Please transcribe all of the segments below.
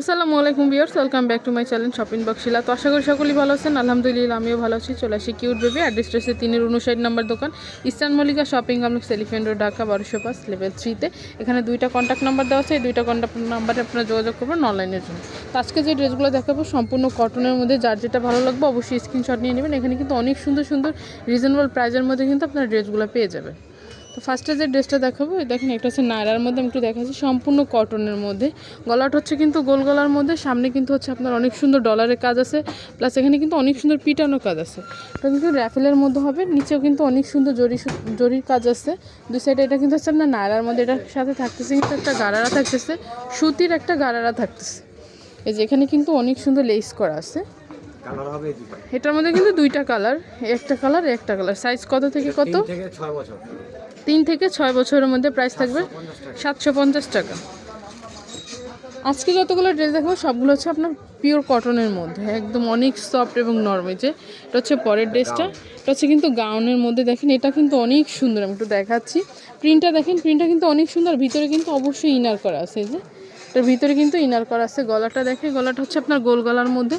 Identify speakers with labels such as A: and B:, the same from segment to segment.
A: আসসালামু আলাইকুম বিয়ার্স welcome back to my channel shopping বক্সিলা তো আশা করি সকলেই ভালো আছেন। আলহামদুলিল্লাহ, আমিও ভালো আছি। চলে আসি কিউট বেবি, অ্যাড্রেস রয়েছে তিনের উনষাট নম্বর দোকান, Eastern Mallika shopping complex elephant road, Dhaka, বারোশো পাঁচ লেভেল থ্রিতে এখানে দুইটা কন্ট্যাক্ট নাম্বার দেওয়া আছে। এই দুইটা কন্ট্যাক্ট নাম্বারে আপনারা যোগাযোগ করবেন অনলাইনের জন্য। তো আজকে যে ড্রেসগুলো দেখাবো, সম্পূর্ণ কটনের মধ্যে যার যেটা ভালো লাগবে অবশ্যই স্ক্রিনশট নিয়ে নেবেন। এখানে কিন্তু অনেক সুন্দর সুন্দর রিজনেবল প্রাইজের মধ্যে কিন্তু আপনারা ড্রেসগুলো পেয়ে যাবেন। তো ফার্স্টে যে ড্রেসটা দেখাবো দেখেন একটা হচ্ছে নায়রার মধ্যে আমি একটু দেখাচ্ছি সম্পূর্ণ কটনের মধ্যে। গলাটা হচ্ছে কিন্তু গোল গলার মধ্যে সামনে কিন্তু হচ্ছে আপনার অনেক সুন্দর ডলারের কাজ আছে প্লাস এখানে কিন্তু অনেক সুন্দর পিটানো কাজ আছে। এটা কিন্তু র্যাফেলের মধ্যে হবে নিচেও কিন্তু অনেক সুন্দর জরি জরির কাজ আছে। দুই সাইডে এটা কিন্তু হচ্ছে আপনার নায়রার মধ্যে এটার সাথে থাকতেছে কিন্তু একটা গারারা থাকতেছে সুতির একটা গারারা থাকতেছে। এই যে এখানে কিন্তু অনেক সুন্দর লেস করা আছে। এটার মধ্যে কিন্তু দুইটা কালার একটা কালার একটা কালার সাইজ কত থেকে কত?
B: থেকে ছয় বছর।
A: তিন থেকে ছয় বছরের মধ্যে প্রাইস থাকবে সাতশো পঞ্চাশ টাকা। আজকে যতগুলো ড্রেস দেখব সবগুলো হচ্ছে আপনার পিওর কটনের মধ্যে একদম অনেক সফট এবং নরম যে এটা হচ্ছে পরের ড্রেসটা এটা হচ্ছে কিন্তু গাউনের মধ্যে দেখেন এটা কিন্তু অনেক সুন্দর আমি একটু দেখাচ্ছি। প্রিন্টটা দেখেন প্রিন্টটা কিন্তু অনেক সুন্দর ভিতরে কিন্তু অবশ্যই ইনার করা আছে যে। এটার ভিতরে কিন্তু ইনার করা আছে গলাটা দেখে গলাটা হচ্ছে আপনার গোল গলার মধ্যে।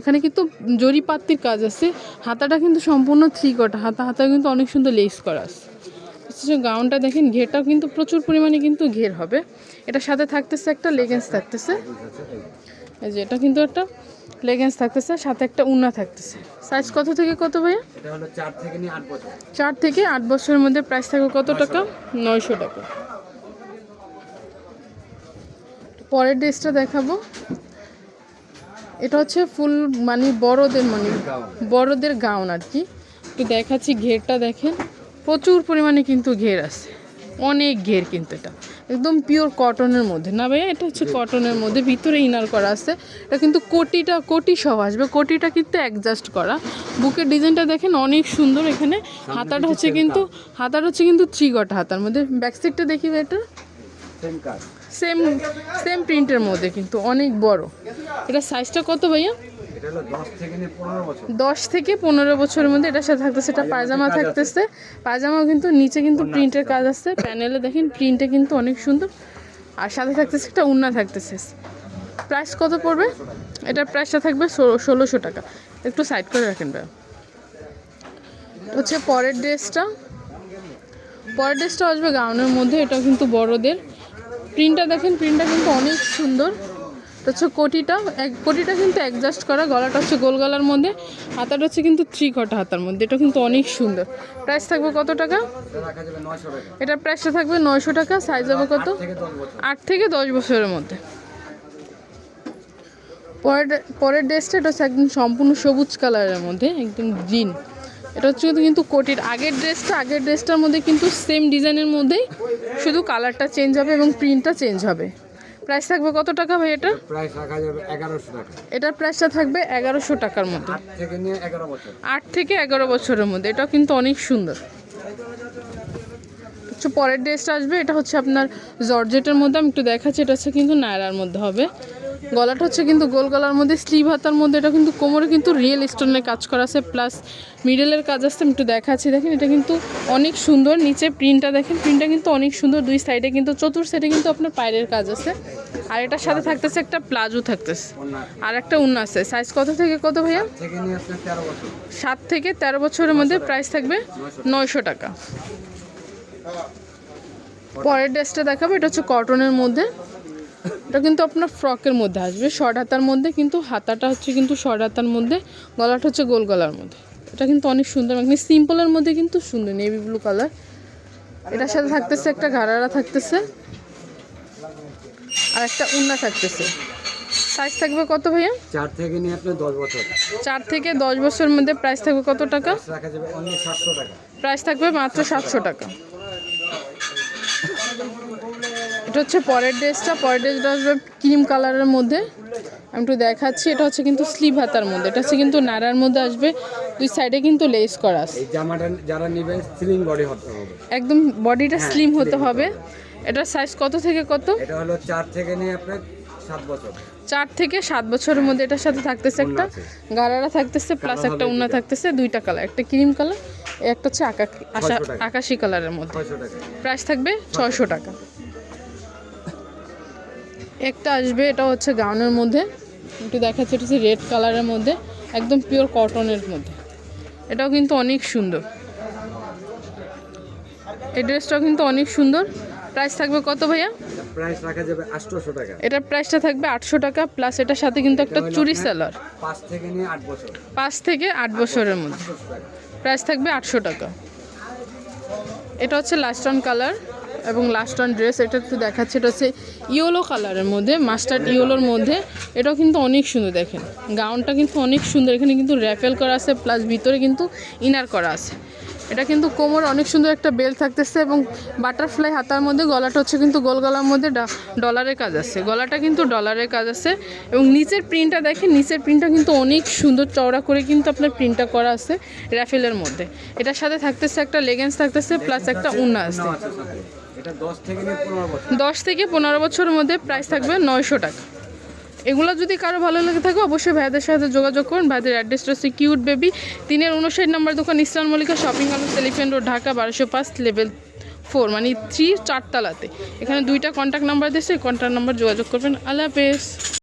A: এখানে কিন্তু জরি পাত্তির কাজ আছে হাতাটা কিন্তু সম্পূর্ণ থ্রি কটা হাতা হাতা কিন্তু অনেক সুন্দর লেস করা আছে। হচ্ছে গাউনটা দেখেন ঘেরটাও কিন্তু প্রচুর পরিমাণে কিন্তু ঘের হবে। এটা সাথে থাকতেছে একটা লেগেন্স থাকতেছে। এই যে এটা কিন্তু একটা লেগেন্স থাকতেছে সাথে একটা উন্না থাকতেছে। সাইজ কত থেকে কত ভাইয়া?
B: চার থেকে আট
A: বছরের মধ্যে প্রাইস থাকবে কত টাকা? নয়শো টাকা। পরের ড্রেসটা দেখাবো। এটা হচ্ছে ফুল মানে বড়দের মানে বড়দের গাউন আর কি। একটু দেখাচ্ছি ঘেরটা দেখেন। প্রচুর পরিমাণে কিন্তু ঘের আছে। অনেক ঘের কিন্তু এটা। একদম পিওর কটনের মধ্যে। না ভাইয়া এটা হচ্ছে কটনের মধ্যে। ভিতরে ইনার করা আছে। এটা কিন্তু কোটিটা কোটি সহ আসবে। কোটিটা কিন্তু অ্যাডজাস্ট করা। বুকের ডিজাইনটা দেখেন অনেক সুন্দর। এখানে হাতাটা হচ্ছে কিন্তু হাতাটা হচ্ছে কিন্তু থ্রি গটা হাতার মধ্যে। ব্যাক সাইডটা দেখি এটা।
B: সেম
A: সেম প্রিন্টের মধ্যে কিন্তু। অনেক বড়। এটা সাইজটা কত ভাইয়া?
B: দশ থেকে পনেরো
A: বছরের মধ্যে এটার সাথে থাকতেছে এটা পায়জামা থাকতেছে। পায়জামাও কিন্তু নিচে কিন্তু প্রিন্টের কাজ আছে। প্যানেলে দেখেন প্রিন্টে কিন্তু অনেক সুন্দর। আর সাথে থাকতেছে একটা উন্না থাকতেছে। প্রাইস কত পড়বে? এটার প্রাইসটা থাকবে ষোলো- ষোলোশো টাকা। একটু সাইড করে রাখেন ভাই হচ্ছে পরের ড্রেসটা। পরের ড্রেসটা আসবে গাউনের মধ্যে এটা কিন্তু বড়দের। প্রিন্টটা দেখেন প্রিন্টটা কিন্তু অনেক সুন্দর। এটা হচ্ছে কোটিটা, এক, কোটিটা কিন্তু অ্যাডজাস্ট করা, গলাটা হচ্ছে গোল গলার মধ্যে, হাতাটা হচ্ছে কিন্তু থ্রি কটা হাতার মধ্যে, এটা কিন্তু অনেক সুন্দর। প্রাইস থাকবে কত টাকা?
B: এটা
A: প্রাইসটা থাকবে নয়শো টাকা সাইজ হবে কত?
B: আট থেকে দশ
A: বছরের মধ্যে। পরের পরের ড্রেসটা এটা হচ্ছে একদম সম্পূর্ণ সবুজ কালারের মধ্যে, একদম গ্রিন এটা হচ্ছে কিন্তু কোটির, আগের ড্রেসটা, আগের ড্রেসটার মধ্যে কিন্তু সেম ডিজাইনের মধ্যেই শুধু কালারটা চেঞ্জ হবে এবং প্রিন্টটা চেঞ্জ হবে। প্রাইস থাকবে কত টাকা ভাই এটা?
B: প্রাইস রাখা যাবে এগারোশো টাকা।
A: এটার প্রাইসটা থাকবে এগারোশো টাকার মধ্যে।
B: আট থেকে নিয়ে এগারো বছর।
A: আট থেকে এগারো বছরের মধ্যে। এটা কিন্তু অনেক সুন্দর। হচ্ছে পরের ড্রেসটা আসবে। এটা হচ্ছে আপনার জর্জেটের মধ্যে। আমি একটু দেখাচ্ছি। এটা হচ্ছে কিন্তু নায়রার মধ্যে হবে। গলাটা হচ্ছে কিন্তু গোল গলার মধ্যে স্লিভ হাতার মধ্যে, এটা কিন্তু কোমরে কিন্তু রিয়েল স্টোনের কাজ করা আছে। প্লাস মিডলের কাজ আছে, আমি একটু দেখাচ্ছি। দেখেন, এটা কিন্তু অনেক সুন্দর। নিচে প্রিন্টটা দেখেন প্রিন্টটা কিন্তু অনেক সুন্দর। দুই সাইডে কিন্তু, চতুর সাইডে কিন্তু আপনার পায়ের কাজ আছে। আর এটার সাথে থাকতেছে একটা প্লাজো থাকতেছে। আর একটা উন্না আছে। সাইজ কত থেকে কত ভাইয়া? সাত থেকে তেরো বছরের মধ্যে প্রাইস থাকবে নয়শো টাকা। পরের ড্রেসটা দেখাবো, এটা হচ্ছে কটনের মধ্যে। এটা কিন্তু আপনার ফ্রকের মধ্যে আসবে শর্ট হাতার মধ্যে কিন্তু হাতাটা হচ্ছে কিন্তু শর্ট হাতার মধ্যে গলাটা হচ্ছে গোল গলার মধ্যে। এটা কিন্তু অনেক সুন্দর মানে সিম্পলের মধ্যে কিন্তু সুন্দর নেভি ব্লু কালার এটার সাথে থাকতেছে একটা ঘাড়ারা থাকতেছে আর একটা উন্না থাকতেছে। সাইজ থাকবে কত ভাইয়া?
B: চার থেকে নিয়ে আপনার দশ বছর।
A: চার থেকে দশ বছরের মধ্যে প্রাইস থাকবে কত টাকা?
B: প্রাইস
A: থাকবে মাত্র সাতশো টাকা। এটা হচ্ছে পরের ড্রেসটা। পরের ড্রেসটা আসবে ক্রিম কালারের মধ্যে। আমি একটু দেখাচ্ছি এটা হচ্ছে কিন্তু স্লিভ হাতার মধ্যে। এটা হচ্ছে কিন্তু নাড়ার মধ্যে আসবে। দুই সাইডে কিন্তু লেস করা আছে।
B: জামাটা যারা নেবেন স্লিং বডি হতে হবে।
A: একদম বডিটা স্লিম হতে হবে। এটার সাইজ কত থেকে কত?
B: এটা হলো চার থেকে নিয়ে আপনার সাত বছর।
A: চার থেকে সাত বছরের মধ্যে এটার সাথে থাকতেছে একটা। গারারা থাকতেছে প্লাস একটা উন্না থাকতেছে দুইটা কালার একটা ক্রিম কালার একটা হচ্ছে আকাশি কালারের মধ্যে। প্রাইস থাকবে ছয়শো টাকা। একটা আসবে এটা হচ্ছে গাউনের মধ্যে। একটু দেখাচ্ছে এটা হচ্ছে রেড কালারের মধ্যে একদম পিওর কটনের মধ্যে। এটাও কিন্তু অনেক সুন্দর। এই ড্রেসটাও কিন্তু অনেক সুন্দর। প্রাইস থাকবে কত ভাইয়া?
B: প্রাইস রাখা যাবে আটশোশো টাকা।
A: এটার প্রাইসটা থাকবে আটশো টাকা প্লাস এটার সাথে কিন্তু একটা চুরি সেলার
B: পাঁচ থেকে নিয়ে আট বছর।
A: পাঁচ থেকে আট বছরের মধ্যে। প্রাইস থাকবে আটশো টাকা। এটা হচ্ছে লাস্ট অন কালার এবং লাস্ট অন ড্রেস এটা একটু দেখাচ্ছে, এটা হচ্ছে ইয়েলো কালারের মধ্যে মাস্টার্ড ইয়েলোর মধ্যে। এটাও কিন্তু অনেক সুন্দর, দেখেন। গাউনটা কিন্তু অনেক সুন্দর, এখানে কিন্তু র্যাফেল করা আছে প্লাস ভিতরে কিন্তু ইনার করা আছে। এটা কিন্তু কোমর অনেক সুন্দর একটা বেল থাকতেছে এবং বাটারফ্লাই হাতার মধ্যে গলাটা হচ্ছে কিন্তু গোল গলার মধ্যে ডা- ডলারের কাজ আছে। গলাটা কিন্তু ডলারের কাজ আছে এবং নিচের প্রিন্টটা দেখেন নিচের প্রিন্টটা কিন্তু অনেক সুন্দর চওড়া করে কিন্তু আপনার প্রিন্টটা করা আছে র্যাফেলের মধ্যে। এটার সাথে থাকতেছে একটা লেগেন্স থাকতেছে প্লাস একটা উন্না আছে।
B: দশ থেকে পনেরো
A: বছরের মধ্যে প্রাইস থাকবে নয়শো টাকা। এগুলো যদি কারও ভালো লেগে থাকে, অবশ্যই ভাইদের সাথে যোগাযোগ করুন। ভাইদের অ্যাড্রেসটা হচ্ছে কিউট বেবি তিনের উনষাট নম্বর দোকান Islam Mallika shopping complex elephant road Dhaka, বারোশো পাঁচ লেভেল ফোর মানে থ্রি চারতলাতে। এখানে দুইটা কন্ট্যাক্ট নাম্বার দিয়েছে কন্ট্যাক্ট নাম্বার যোগাযোগ করবেন। আল্লাহ হাফেজ।